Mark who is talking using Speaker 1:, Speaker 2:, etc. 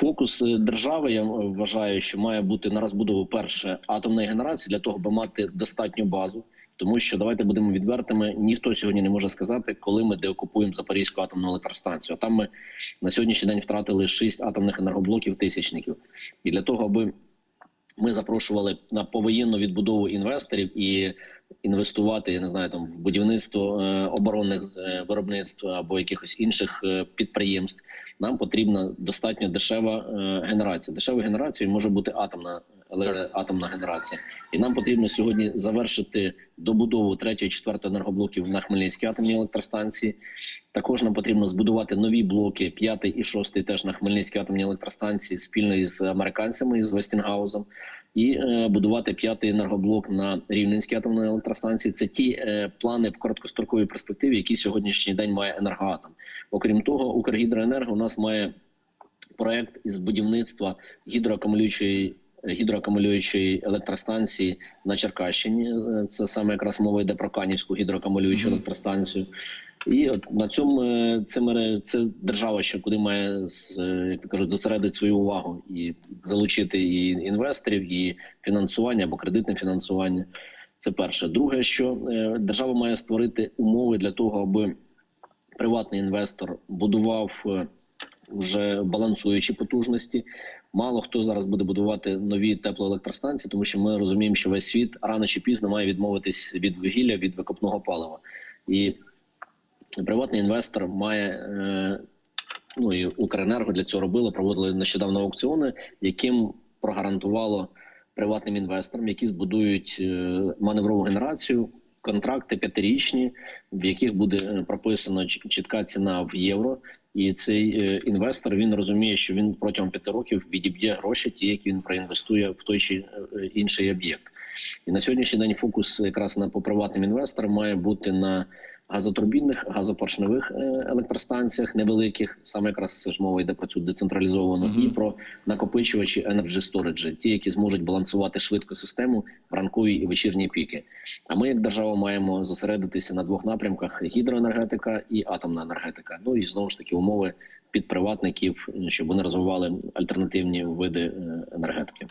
Speaker 1: Фокус е, держави я вважаю, що має бути на розбудову перше атомної генерації для того, аби мати достатню базу. Тому що давайте будемо відвертими. Ніхто сьогодні не може сказати, коли ми деокупуємо Запорізьку атомну електростанцію. А там ми на сьогоднішній день втратили шість атомних енергоблоків тисячників. І для того, аби ми запрошували на повоєнну відбудову інвесторів і інвестувати, я не знаю, там в будівництво е, оборонних е, виробництв або якихось інших е, підприємств. Нам потрібна достатньо дешева е, генерація. Дешевою генерацією може бути атомна еле- атомна генерація, і нам потрібно сьогодні завершити добудову третього і четвертого енергоблоків на Хмельницькій атомній електростанції. Також нам потрібно збудувати нові блоки, п'ятий і шостий теж на Хмельницькій атомній електростанції спільно із американцями з Вестінгаузом, і е, будувати п'ятий енергоблок на Рівненській атомній електростанції. Це ті е, плани в короткостроковій перспективі, які сьогоднішній день має енергоатом. Окрім того, Укргідроенерго у нас має проект із будівництва гідроакумулюючої. Гідроакумулюючої електростанції на Черкащині Е, це саме якраз мова йде про Канівську гідроакумулюючу
Speaker 2: Мгм.
Speaker 1: електростанцію. І от на цьому е, це мере- це держава, що куди має е, як кажуть, зосередити свою увагу і залучити і інвесторів, і фінансування або кредитне фінансування. Це перше. Друге, що держава має створити умови для того, аби приватний інвестор будував вже балансуючі потужності. Мало хто зараз буде будувати нові теплоелектростанції, тому що ми розуміємо, що весь світ рано чи пізно має відмовитись від вугілля, від викопного палива. І приватний інвестор має е, ну і Укренерго для цього робило, проводили нещодавно аукціони, яким прогарантувало приватним інвесторам, які збудують е, маневрову генерацію, контракти п'ятирічні, в яких буде прописана прописано чітка ціна в євро. І цей е, інвестор він розуміє, що він протягом п'яти років відіб'є гроші, ті, які він проінвестує в той чи е, інший об'єкт. І на сьогоднішній день фокус якраз на по приватним інвесторам має бути на газотурбінних, газопоршневих е, електростанціях невеликих. Саме якраз це ж мова йде про цю децентралізовану
Speaker 2: Мгм.
Speaker 1: і про накопичувачі Energy Storage, ті, які зможуть балансувати швидко систему в ранкові і вечірні піки. А ми, як держава, маємо зосередитися на двох напрямках: гідроенергетика і атомна енергетика. Ну і знову ж таки умови під приватників, щоб вони розвивали альтернативні види е, енергетики.